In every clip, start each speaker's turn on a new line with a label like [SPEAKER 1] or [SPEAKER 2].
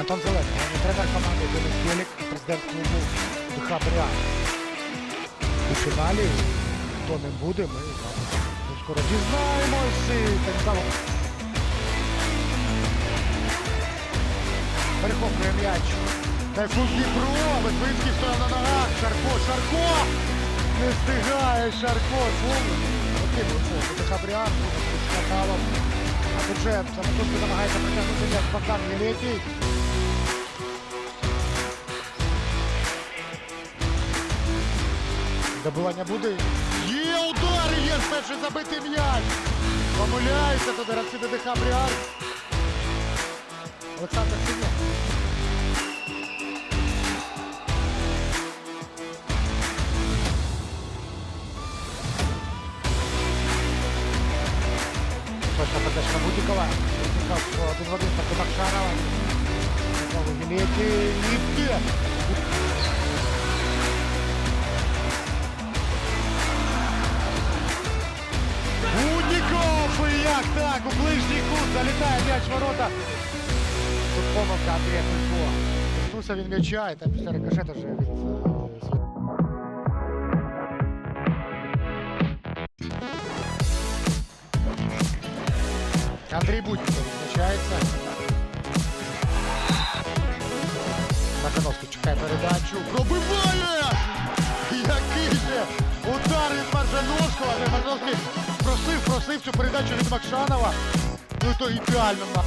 [SPEAKER 1] Антон головний тренер команди Денис Білік, президент клубу ДХ Бріан. У фіналі, хто не буде, ми скоро дізнаємось. І Так само перехоплює м'яч. Тайфун Дніпро, Литвинський стояв на ногах. Шарко, Шарко! Не встигає Шарко. Фул. Потрібно фул. ДХ Бріан, Шакалов. А же самотужки намагається притягнути м'яч Богдан Єлетій. Добивання буде. Є удар! Є перший забитий м'яч! Помиляється туди гравці ДДХ Бріар. Олександр Синя. Точно подачка. Будіков один в один Макшарова. Знову Єлетій. Кут м'яч ворота. Тут помилка Андрія Кулько. Торкнувся він м'яча і там після рикошета вже від... е, Андрій Будніков відзначається. Махановський чекає передачу. Пробиває! Який же удар від Маржановського. Але Маржановський просив, просив цю передачу від Макшанова. Ну і то ідеально. на-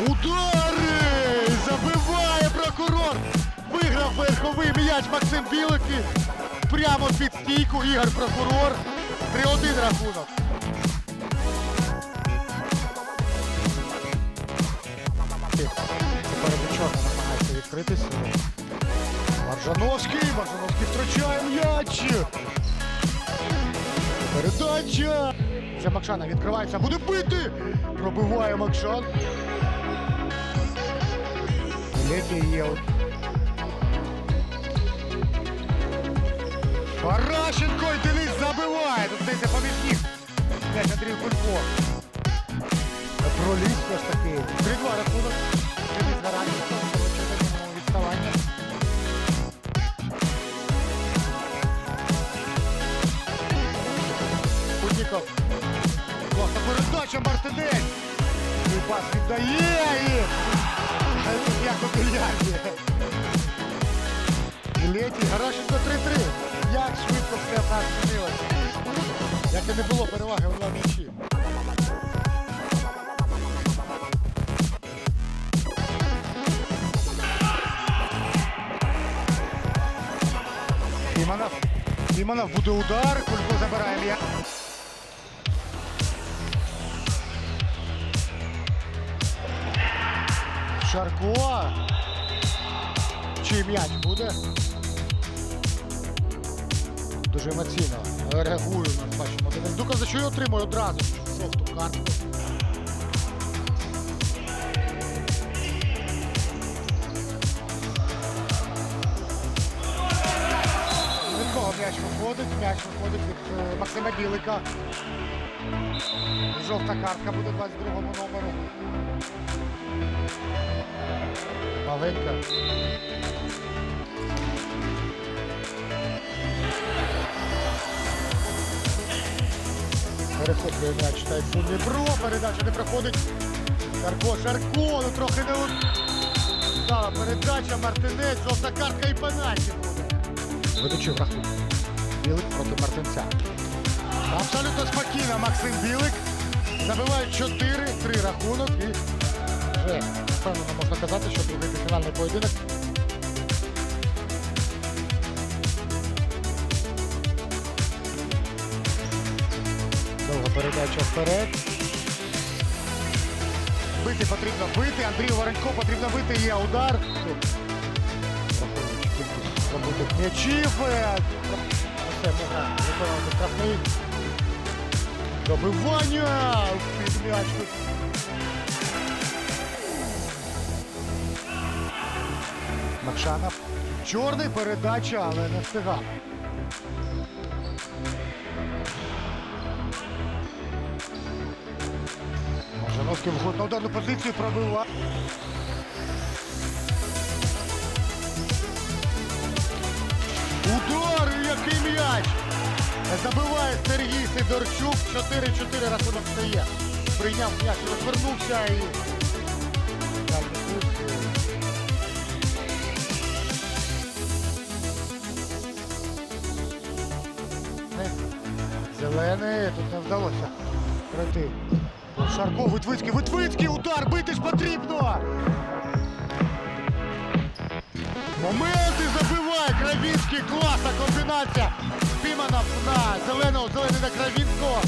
[SPEAKER 1] Удари! Забиває прокурор! Виграв верховий м'яч Максим Білик. і Прямо під стійку Ігор Прокурор. 3-1 рахунок. Чорно намагається відкритися. Маржановський! Маржановський втрачає м'яч! Передача! Вже Макшана відкривається, буде бити! Пробиває Макшан. Леді є. Паращенко і Денис забиває! Тут десь помічник. М'яч Андрій Кулько. Проліз все ж таки. 3-2 передача Мартинець. І пас віддає і... Як у більярді. І Летій, Гарашенко 3-3. Як швидко все нас змінилося. Як і не було переваги два м'ячі. Іманов. Іманов буде удар, Кулько забирає м'яч. Шарко. Чи м'яч буде? Дуже емоційно реагую, на бачимо. Дука за що й отримує одразу Шовту картку. Виходить? М'яч виходить від е, Максима Білика. Жовта картка буде 22-му номеру. Маленька. Перехоплює м'яч Тайфун Дніпро, передача не проходить. Шарко, Шарко, ну трохи не. Дала передача, Мартинець, жовта картка і пенальті буде. Ведучий в рахунку. Білик проти Мартинця. Абсолютно спокійно Максим Білик. Забивають 4-3 рахунок і вже впевнено можна казати, що другий фінальний поєдинок. Довга передача вперед. Бити потрібно бити. Андрію Воронько потрібно бити. Є удар. Враховуючи кількість м'ячів все, можна виконувати красний. Добивання! Під м'ячку. Макшанов. Чорний передача, але не встигав. Можановський вход на ударну позицію пробивав. Удар! І який м'яч! Забиває Сергій Сидорчук, 4-4 рахунок стає. Прийняв м'яч, розвернувся і... Зелений, тут не вдалося пройти. Шарко, Витвицький, Витвицький, удар, бити ж потрібно! Забиває Кравінський, класна комбінація. Спімана на зеленого, зелений на Кравінського.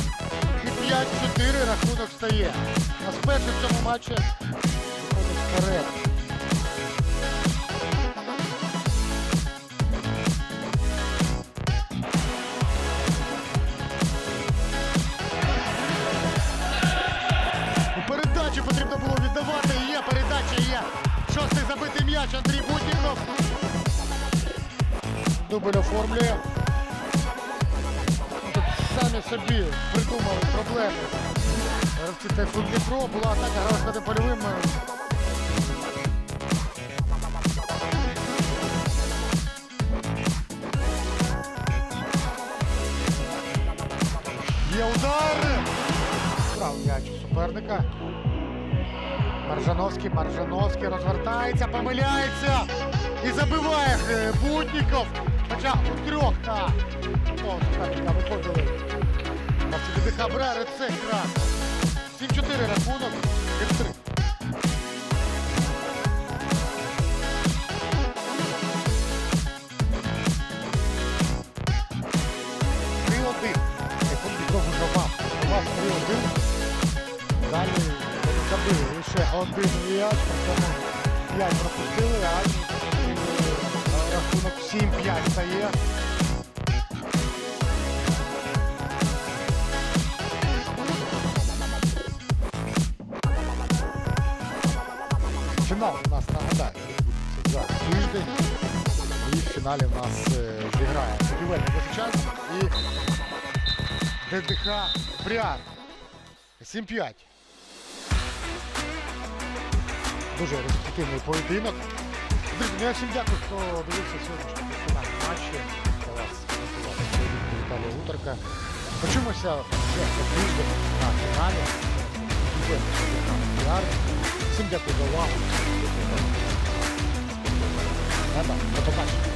[SPEAKER 1] І 5-4 рахунок стає. На спершу в цьому матчі виходить вперед. Дубль оформлює. Тут самі собі придумали проблеми. Гравці Тайфун Дніпро була атака грала з польовим. Є удар! Брав м'яч суперника. Маржановський, Маржановський розвертається, помиляється і забиває е, Будніков. Хоча у трьох на О, суперника виходили. Мавчук ДХ бере рецепт раз. 7-4 рахунок. Від три. Три один. Секунду довго жавав. Жавав 3-1. Далі забили лише один м'яч, цьому 5 пропустили, а рахунок 7-5 стає. Фінал у нас нагадаю, за тиждень. І в фіналі у нас е, зіграє будівельний Лисичанськ і ДДХ Брян. 7-5. Дуже результативний поєдинок. Ну я всім дякую, хто дивився сьогоднішній фінальний матч. Для вас Віталія Утерка. Почуємося вже за тиждень на фіналі. Всім дякую за увагу. До побачення.